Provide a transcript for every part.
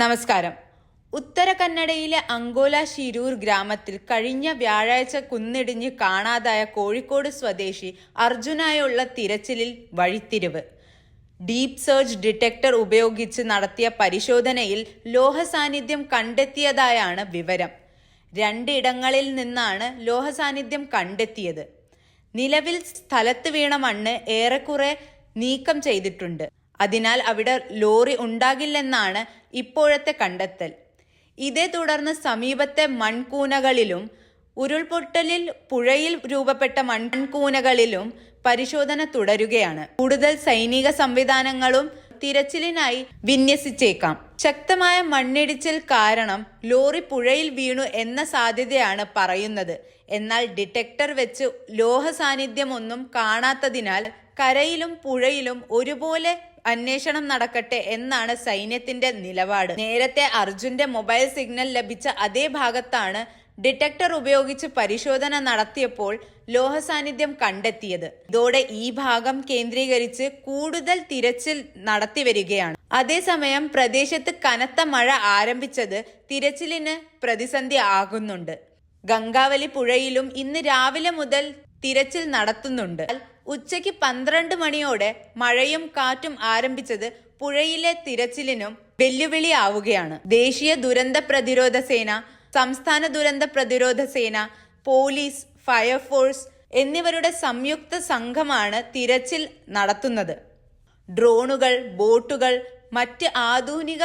നമസ്കാരം. ഉത്തര കന്നഡയിലെ അങ്കോല ശിരൂർ ഗ്രാമത്തിൽ കഴിഞ്ഞ വ്യാഴാഴ്ച കുന്നിടിഞ്ഞ് കാണാതായ കോഴിക്കോട് സ്വദേശി അർജുനായുള്ള തിരച്ചിലിൽ വഴിത്തിരിവ്. ഡീപ് സെർച്ച് ഡിറ്റക്ടർ ഉപയോഗിച്ച് നടത്തിയ പരിശോധനയിൽ ലോഹ സാന്നിധ്യം കണ്ടെത്തിയതായാണ് വിവരം. രണ്ടിടങ്ങളിൽ നിന്നാണ് ലോഹ സാന്നിധ്യം കണ്ടെത്തിയത്. നിലവിൽ സ്ഥലത്ത് വീണ മണ്ണ് ഏറെക്കുറെ നീക്കം ചെയ്തിട്ടുണ്ട്. അതിനാൽ അവിടെ ലോറി ഉണ്ടാകില്ലെന്നാണ് ഇപ്പോഴത്തെ കണ്ടെത്തൽ. ഇതേ തുടർന്ന് സമീപത്തെ മൺകൂനകളിലും ഉരുൾപൊട്ടലിൽ പുഴയിൽ രൂപപ്പെട്ട മൺകൂനകളിലും പരിശോധന തുടരുകയാണ്. കൂടുതൽ സൈനിക സംവിധാനങ്ങളും തിരച്ചിലിനായി വിന്യസിച്ചേക്കാം. ശക്തമായ മണ്ണിടിച്ചിൽ കാരണം ലോറി പുഴയിൽ വീണു എന്ന സാധ്യതയാണ് പറയുന്നത്. എന്നാൽ ഡിറ്റക്ടർ വെച്ച് ലോഹ സാന്നിധ്യമൊന്നും കാണാത്തതിനാൽ കരയിലും പുഴയിലും ഒരുപോലെ അന്വേഷണം നടക്കട്ടെ എന്നാണ് സൈന്യത്തിന്റെ നിലപാട്. നേരത്തെ അർജുന്റെ മൊബൈൽ സിഗ്നൽ ലഭിച്ച അതേ ഭാഗത്താണ് ഡിറ്റക്ടർ ഉപയോഗിച്ച് പരിശോധന നടത്തിയപ്പോൾ ലോഹ സാന്നിധ്യം കണ്ടെത്തിയത്. ഇതോടെ ഈ ഭാഗം കേന്ദ്രീകരിച്ച് കൂടുതൽ തിരച്ചിൽ നടത്തിവരികയാണ്. അതേസമയം പ്രദേശത്ത് കനത്ത മഴ ആരംഭിച്ചത് തിരച്ചിലിന് പ്രതിസന്ധി ആകുന്നുണ്ട്. ഗംഗാവലി പുഴയിലും ഇന്ന് രാവിലെ മുതൽ തിരച്ചിൽ നടത്തുന്നുണ്ട്. ഉച്ചയ്ക്ക് പന്ത്രണ്ട് മണിയോടെ മഴയും കാറ്റും ആരംഭിച്ചത് പുഴയിലെ തിരച്ചിലിനും വെല്ലുവിളിയാവുകയാണ്. ദേശീയ ദുരന്ത പ്രതിരോധ സേന സംസ്ഥാന ദുരന്ത പ്രതിരോധ സേന പോലീസ് ഫയർഫോഴ്സ് എന്നിവരുടെ സംയുക്ത സംഘമാണ് തിരച്ചിൽ നടത്തുന്നത്. ഡ്രോണുകൾ ബോട്ടുകൾ മറ്റ് ആധുനിക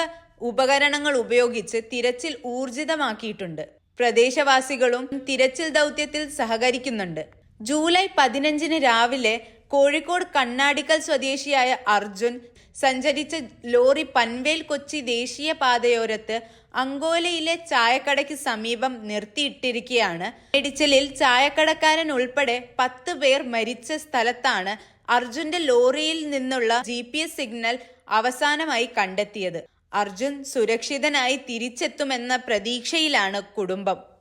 ഉപകരണങ്ങൾ ഉപയോഗിച്ച് തിരച്ചിൽ ഊർജിതമാക്കിയിട്ടുണ്ട്. പ്രദേശവാസികളും തിരച്ചിൽ ദൗത്യത്തിൽ സഹകരിക്കുന്നുണ്ട്. ജൂലൈ പതിനഞ്ചിന് രാവിലെ കോഴിക്കോട് കണ്ണാടിക്കൽ സ്വദേശിയായ അർജുൻ സഞ്ചരിച്ച ലോറി പൻവേൽ കൊച്ചി ദേശീയ പാതയോരത്ത് അങ്കോലയിലെ ചായക്കടയ്ക്ക് സമീപം നിർത്തിയിട്ടിരിക്കുകയാണ്. ഇടിച്ചിലിൽ ചായക്കടക്കാരൻ ഉൾപ്പെടെ പത്ത് പേർ മരിച്ച സ്ഥലത്താണ് അർജുന്റെ ലോറിയിൽ നിന്നുള്ള ജി സിഗ്നൽ അവസാനമായി കണ്ടെത്തിയത്. അർജുൻ സുരക്ഷിതനായി തിരിച്ചെത്തുമെന്ന പ്രതീക്ഷയിലാണ് കുടുംബം.